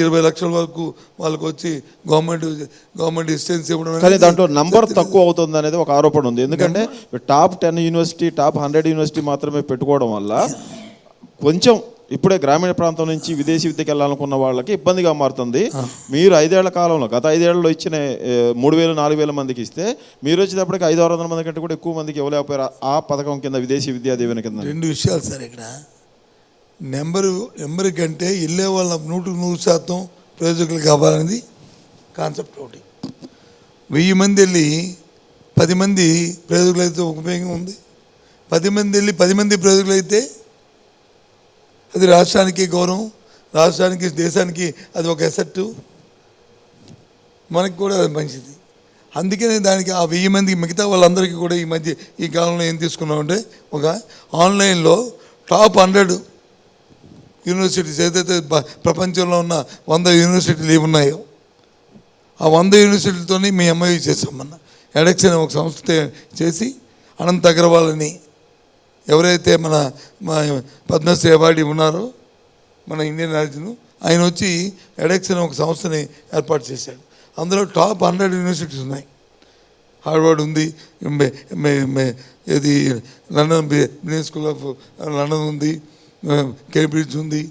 ఇరవై లక్షల వరకు వాళ్ళకి వచ్చి గవర్నమెంట్ గవర్నమెంట్ ఇస్టెన్స్ ఇవ్వడం కానీ దాంట్లో నంబర్ తక్కువ అవుతుంది అనేది ఒక ఆరోపణ ఉంది. ఎందుకంటే top ten university top hundred university మాత్రమే పెట్టుకోవడం వల్ల కొంచెం ఇప్పుడే గ్రామీణ ప్రాంతం నుంచి విదేశీ విద్యకి వెళ్ళాలనుకున్న వాళ్ళకి ఇబ్బందిగా మారుతుంది. మీరు ఐదేళ్ళ కాలంలో గత ఐదేళ్ళలో ఇచ్చిన మూడు వేలు నాలుగు వేల మందికి ఇస్తే మీరు వచ్చేటప్పటికి ఐదు ఆరు వందల మంది కంటే కూడా ఎక్కువ మందికి ఇవ్వలేకపోయారు ఆ పథకం కింద విదేశీ విద్యా దీవెన కింద. రెండు విషయాలు సార్ ఇక్కడ. నెంబరు నెంబర్ కంటే వెళ్ళే వాళ్ళ నూటికి నూరు శాతం ప్రయోజకులు కావాలనేది కాన్సెప్ట్ ఒకటి. వెయ్యి మంది వెళ్ళి పది మంది ప్రయోజకులు అయితే ఉపయోగం ఉంది. పది మంది వెళ్ళి పది మంది ప్రయోజకులు అయితే అది రాష్ట్రానికి గౌరవం రాష్ట్రానికి దేశానికి అది ఒక ఎసెట్టు మనకి కూడా అది మంచిది. అందుకనే దానికి ఆ వెయ్యి మందికి మిగతా వాళ్ళందరికీ కూడా ఈ మధ్య ఈ కాలంలో ఏం తీసుకున్నామంటే ఒక ఆన్లైన్లో టాప్ హండ్రెడ్ యూనివర్సిటీస్ ఏదైతే ప్రపంచంలో ఉన్న వంద యూనివర్సిటీలు ఏమి ఉన్నాయో ఆ వంద యూనివర్సిటీలతోనే మీ అమ్మాయి చేసామన్న ఎడెక్స్ అనే ఒక సంస్థ చేసి అనంత్ అగర్వాల్ అని ఎవరైతే మన మా పద్మశ్రీ అవార్డు ఉన్నారో మన ఇండియన్ రాజ్యం ఆయన వచ్చి ఎడెక్స్ అనే ఒక సంస్థని ఏర్పాటు చేశాడు. అందులో టాప్ హండ్రెడ్ యూనివర్సిటీస్ ఉన్నాయి. హార్వర్డ్ ఉంది ఇది London business school of London ఉంది కేబ్రిడ్జ్ ఉంది.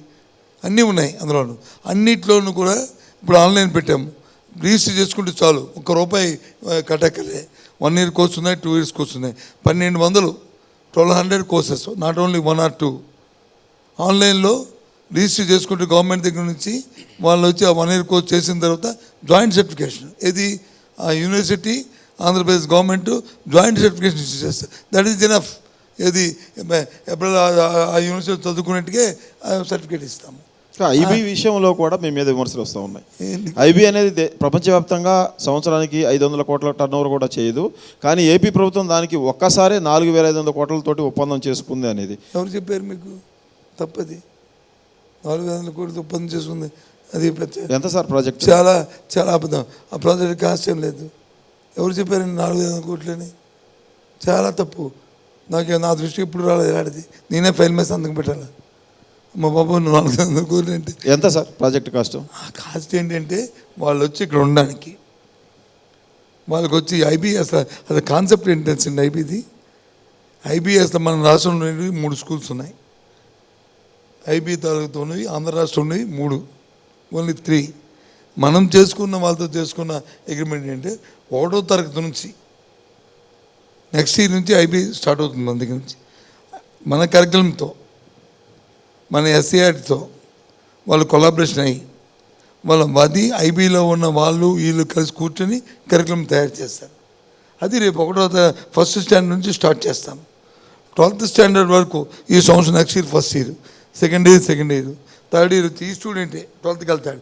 అన్నీ ఉన్నాయి అందులోను. అన్నిట్లోనూ కూడా ఇప్పుడు ఆన్లైన్ పెట్టాము. రిజిస్టర్ చేసుకుంటే చాలు. ఒక్క రూపాయి కట్టక్కలే వన్ ఇయర్ కోర్స్ ఉన్నాయి టూ ఇయర్స్ కోర్స్ ఉన్నాయి. పన్నెండు వందలు. Twelve hundred courses not only one or two ఆన్లైన్లో రిజిస్టర్ చేసుకుంటే గవర్నమెంట్ దగ్గర నుంచి వాళ్ళు వచ్చి ఆ వన్ ఇయర్ కోర్స్ చేసిన తర్వాత జాయింట్ సర్టిఫికేషన్ ఇది ఆ university Andhra Pradesh government joint certification issue చేస్తారు. దట్ ఈస్ ఎనఫ్ ఏది ఎప్పుడు ఆ యూనివర్సిటీ చదువుకున్నట్టుగా సర్టిఫికేట్ ఇస్తాము. ఐబీ విషయంలో కూడా మీ మీద విమర్శలు వస్తూ ఉన్నాయి? ఐబీ అనేది ప్రపంచవ్యాప్తంగా సంవత్సరానికి ఐదు వందల కోట్ల టర్న్ కూడా చేయదు. కానీ ఏపీ ప్రభుత్వం దానికి ఒక్కసారే నాలుగు వేల ఐదు వందల కోట్లతోటి ఒప్పందం చేసుకుంది అనేది. ఎవరు చెప్పారు మీకు? తప్పది. నాలుగు వందల కోట్లు ఒప్పందం చేసుకుంది. అది ఎంత సార్ ప్రాజెక్ట్? చాలా చాలా అబద్ధం. ఆ ప్రాజెక్ట్ కాస్ట్ ఏం లేదు. ఎవరు చెప్పారండి నాలుగు వందల కోట్లని? చాలా తప్పు. నాకు నా దృష్టికి ఇప్పుడు రాలేదు ఆడిది నేనే ఫైల్ మీద సంతకం పెట్టాలి. మా బాబు నాలుగు వందల కోట్లు అంటే. ఎంత సార్ ప్రాజెక్ట్ కాస్ట్? ఆ కాస్ట్ ఏంటంటే వాళ్ళు వచ్చి ఇక్కడ ఉండడానికి. వాళ్ళకి వచ్చి ఐబీఎస్ అది కాన్సెప్ట్ ఏంటి తెలిసింది ఐబీది. ఐబీఎస్లో మన రాష్ట్రంలో మూడు స్కూల్స్ ఉన్నాయి. ఐబీ తాలూకుతో ఉన్నవి ఆంధ్ర రాష్ట్రం ఉన్నవి మూడు. Only three. మనం చేసుకున్న వాళ్ళతో చేసుకున్న అగ్రిమెంట్ ఏంటంటే ఒకటో తరగతి నుంచి నెక్స్ట్ ఇయర్ నుంచి ఐబీ స్టార్ట్ అవుతుంది మన దగ్గర నుంచి. మన కరికులంతో మన ఎస్సీఆర్టీతో వాళ్ళు కొలాబరేషన్ అయ్యి వాళ్ళ అది ఐబీలో ఉన్న వాళ్ళు వీళ్ళు కలిసి కూర్చొని కరికులం తయారు చేస్తారు. అది రేపు ఒకటో ఫస్ట్ స్టాండర్డ్ నుంచి స్టార్ట్ చేస్తాం. ట్వెల్త్ స్టాండర్డ్ వరకు ఈ సంవత్సరం next year first year second year second year third year వచ్చి ఈ స్టూడెంటే ట్వెల్త్కి వెళ్తాడు.